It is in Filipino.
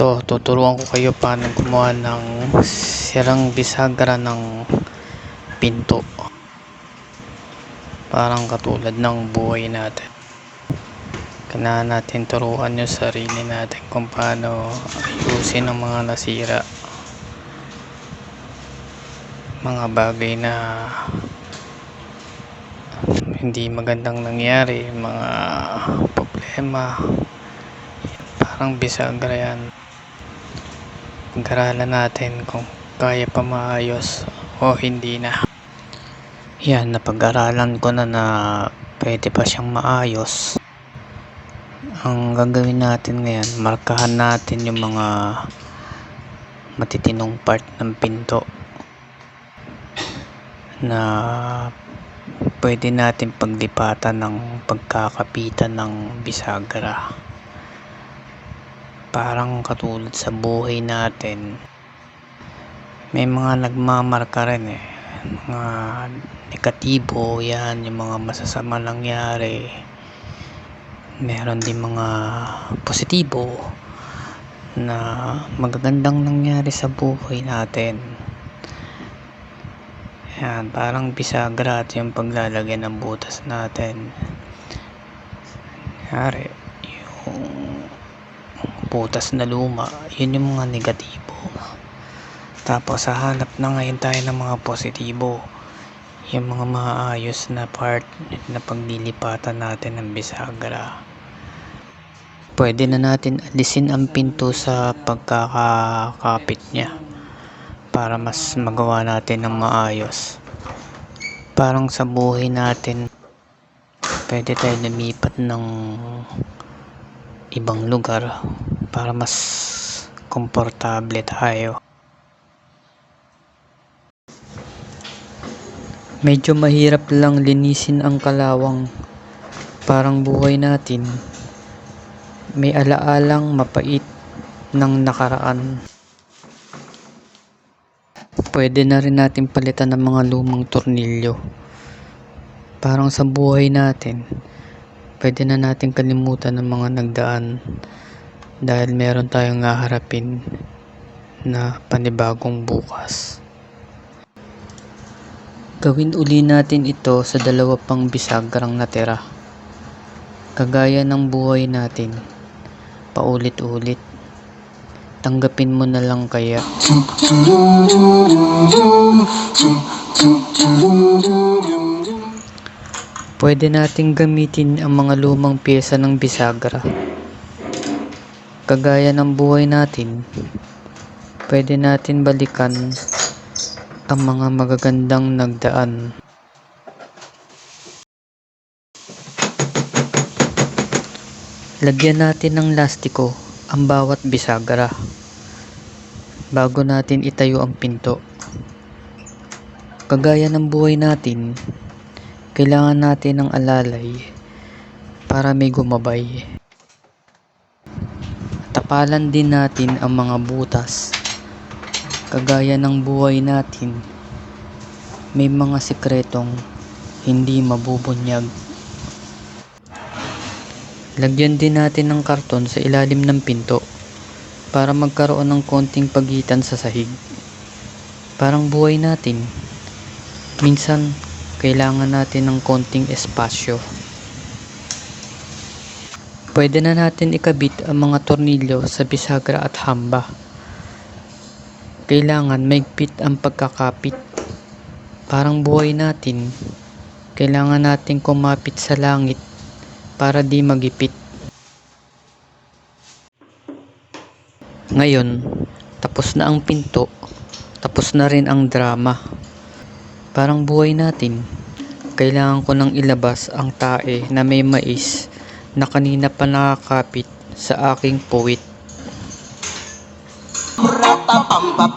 Ito, tuturuan ko kayo paano gumawa ng sirang bisagra ng pinto. Parang katulad ng buhay natin. Kailangan natin turuan yung sarili natin kung paano ayusin ang mga nasira. Mga bagay na hindi magandang nangyari, mga problema. Parang bisagra yan. Pag-aralan natin kung kaya pa maayos o hindi na. Yan, napag-aralan ko na na pwede pa siyang maayos. Ang gagawin natin ngayon, markahan natin yung mga matitinong part ng pinto na pwede natin paglipatan ng pagkakapitan ng bisagra parang katulad sa buhay natin may mga nagmamarka rin eh. Mga negatibo yan yung mga masasama nangyari. Meron din mga positibo na magagandang nangyari sa buhay natin. Yan parang bisagra yung paglalagay ng butas natin. Yari yung butas na luma yun yung mga negatibo. Tapos hahanap na ngayon tayo ng mga positibo. Yung mga maayos na part na paglilipatan natin ng bisagra. Pwede na natin alisin ang pinto sa pagkakakapit niya para mas magawa natin ng maayos. Parang sa buhay natin pwede tayo lumipat ng ibang lugar para mas komportable tayo. Medyo mahirap lang linisin ang kalawang parang buhay natin. May alaalang mapait ng nakaraan. Pwede na rin natin palitan ng mga lumang tornilyo. Parang sa buhay natin pwede na natin kalimutan ng mga nagdaan dahil meron tayong haharapin na panibagong bukas. Gawin uli natin ito sa dalawa pang bisagrang natira. Kagaya ng buhay natin paulit-ulit. Tanggapin mo na lang kaya pwede nating gamitin ang mga lumang pyesa ng bisagra kagaya ng buhay natin pwede natin balikan ang mga magagandang nagdaan Lagyan natin ng lastiko ang bawat bisagra bago natin itayo ang pinto. Kagaya ng buhay natin, kailangan natin ng alalay para may gumabay. Tapalan din natin ang mga butas. Kagaya ng buhay natin, may mga sikretong hindi mabubunyag. Lagyan din natin ng karton sa ilalim ng pinto para magkaroon ng konting pagitan sa sahig. Parang buhay natin. Minsan, kailangan natin ng konting espasyo. Pwede na natin ikabit ang mga tornilyo sa bisagra at hamba. Kailangan maigpit ang pagkakapit. Parang buhay natin. Kailangan natin kumapit sa langit para di magipit. Ngayon, tapos na ang pinto, tapos na rin ang drama. Parang buhay natin. Kailangan ko nang ilabas ang tae na may mais na kanina pa nakakapit sa aking puwit. Ratapamba